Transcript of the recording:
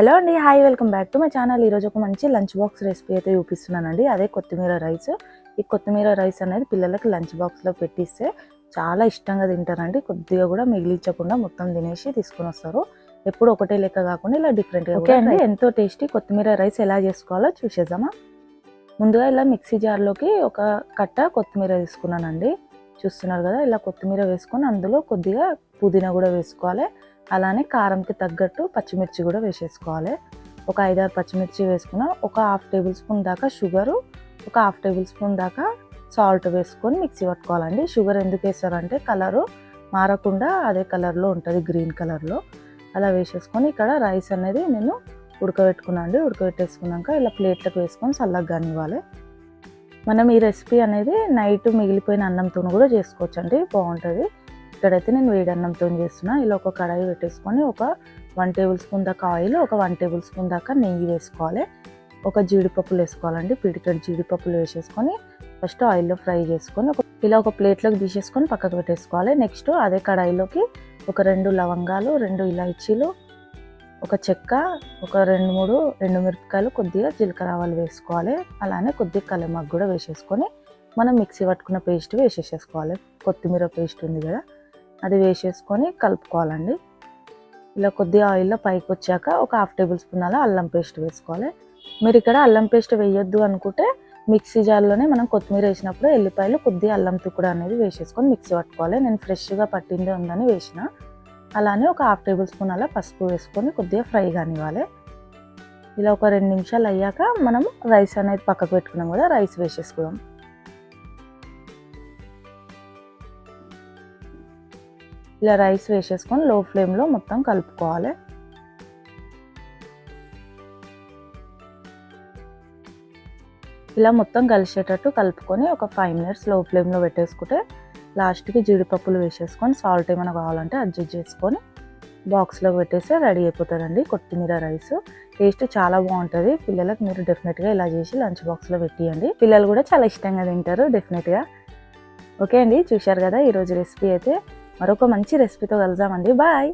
Hello అండి hi welcome back to my channel. ఈరోజు ఒక మంచి లంచ్ బాక్స్ రెసిపీ అయితే చూపిస్తున్నానండి. అదే కొత్తిమీర రైస్. ఈ కొత్తిమీర రైస్ అనేది పిల్లలకి లంచ్ బాక్స్లో పెట్టిస్తే చాలా ఇష్టంగా తింటారండి. కొద్దిగా కూడా మిగిలించకుండా మొత్తం తినేసి తీసుకొని వస్తారు. ఎప్పుడు ఒకటే లెక్క కాకుండా ఇలా డిఫరెంట్గా ఓకే అండి. ఎంతో టేస్టీ కొత్తిమీర రైస్ ఎలా చేసుకోవాలో చూసేద్దామా? ముందుగా ఇలా మిక్సీ జార్లోకి ఒక కట్ట కొత్తిమీర తీసుకున్నానండి. చూస్తున్నారు కదా ఇలా కొత్తిమీర వేసుకొని అందులో కొద్దిగా పుదీనా కూడా వేసుకోవాలి. అలానే కారంకి తగ్గట్టు పచ్చిమిర్చి కూడా వేసేసుకోవాలి. ఒక ఐదారు పచ్చిమిర్చి వేసుకున్న ఒక హాఫ్ టేబుల్ స్పూన్ దాకా షుగరు ఒక హాఫ్ టేబుల్ స్పూన్ దాకా సాల్ట్ వేసుకొని మిక్సీ పట్టుకోవాలండి. షుగర్ ఎందుకు వేస్తారంటే కలరు మారకుండా అదే కలర్లో ఉంటుంది గ్రీన్ కలర్లో. అలా వేసేసుకొని ఇక్కడ రైస్ అనేది నేను ఉడకబెట్టుకున్నాను అండి. ఉడకబెట్టేసుకున్నాక ఇలా ప్లేట్లకు వేసుకొని చల్లగా కానివ్వాలి మనం ఈ రెసిపీ అనేది నైట్ మిగిలిపోయిన అన్నంతో కూడా చేసుకోవచ్చు అండి బాగుంటుంది. ఇక్కడైతే నేను వేడన్నంతో చేస్తున్నా. ఇలా ఒక కడాయి పెట్టేసుకొని ఒక వన్ టేబుల్ స్పూన్ దాకా ఆయిల్ ఒక వన్ టేబుల్ స్పూన్ దాకా నెయ్యి వేసుకోవాలి. ఒక జీడిపప్పులు వేసుకోవాలండి. పిడికెడు జీడిపప్పులు వేసేసుకొని ఫస్ట్ ఆయిల్లో ఫ్రై చేసుకొని ఒక ఇలా ఒక ప్లేట్లోకి తీసేసుకొని పక్కకు పెట్టేసుకోవాలి. నెక్స్ట్ అదే కడాయిలోకి ఒక రెండు లవంగాలు రెండు ఇలాచీలు ఒక చెక్క ఒక రెండు మూడు రెండు మిరపకాయలు కొద్దిగా జీలకర్ర ఆవాలు వేసుకోవాలి. అలానే కొద్దిగా కలమాకు కూడా వేసేసుకొని మనం మిక్సీ పట్టుకున్న పేస్ట్ వేసేసేసుకోవాలి. కొత్తిమీర పేస్ట్ ఉంది కదా. అది వేసేసుకొని కలుపుకోవాలండి. ఇలా కొద్దిగా ఆయిల్లో పైకి వచ్చాక ఒక హాఫ్ టేబుల్ స్పూన్ అలా అల్లం పేస్ట్ వేసుకోవాలి. మీరు ఇక్కడ అల్లం పేస్ట్ వేయొద్దు అనుకుంటే మిక్సీ జార్లోనే మనం కొత్తిమీర వేసినప్పుడు ఎల్లిపాయలు కొద్దిగా అల్లం తుక్కుడు అనేది వేసేసుకొని మిక్సీ పట్టుకోవాలి. నేను ఫ్రెష్గా పట్టిందే ఉందని వేసిన. అలానే ఒక హాఫ్ టేబుల్ స్పూన్ అలా పసుపు వేసుకొని కొద్దిగా ఫ్రై కానివ్వాలి. ఇలా ఒక రెండు నిమిషాలు అయ్యాక మనం రైస్ అనేది పక్కకు పెట్టుకున్నాం కదా రైస్ వేసేసుకుందాం. ఇలా రైస్ వేసేసుకొని లో ఫ్లేమ్లో మొత్తం కలుపుకోవాలి. ఇలా మొత్తం కలిసేటట్టు కలుపుకొని ఒక ఫైవ్ మినిట్స్లో ఫ్లేమ్లో పెట్టేసుకుంటే లాస్ట్కి జీడిపప్పులు వేసేసుకొని సాల్ట్ ఏమైనా కావాలంటే అడ్జస్ట్ చేసుకొని బాక్స్లో పెట్టేసి రెడీ అయిపోతుందండి కొత్తిమీర రైస్. టేస్ట్ చాలా బాగుంటుంది. పిల్లలకు మీరు డెఫినెట్గా ఇలా చేసి లంచ్ బాక్స్లో పెట్టియండి. పిల్లలు కూడా చాలా ఇష్టంగా తింటారు డెఫినెట్గా ఓకే అండి చూశారు కదా ఈరోజు రెసిపీ అయితే. మరొక మంచి రెసిపీతో కలుద్దామండి. బాయ్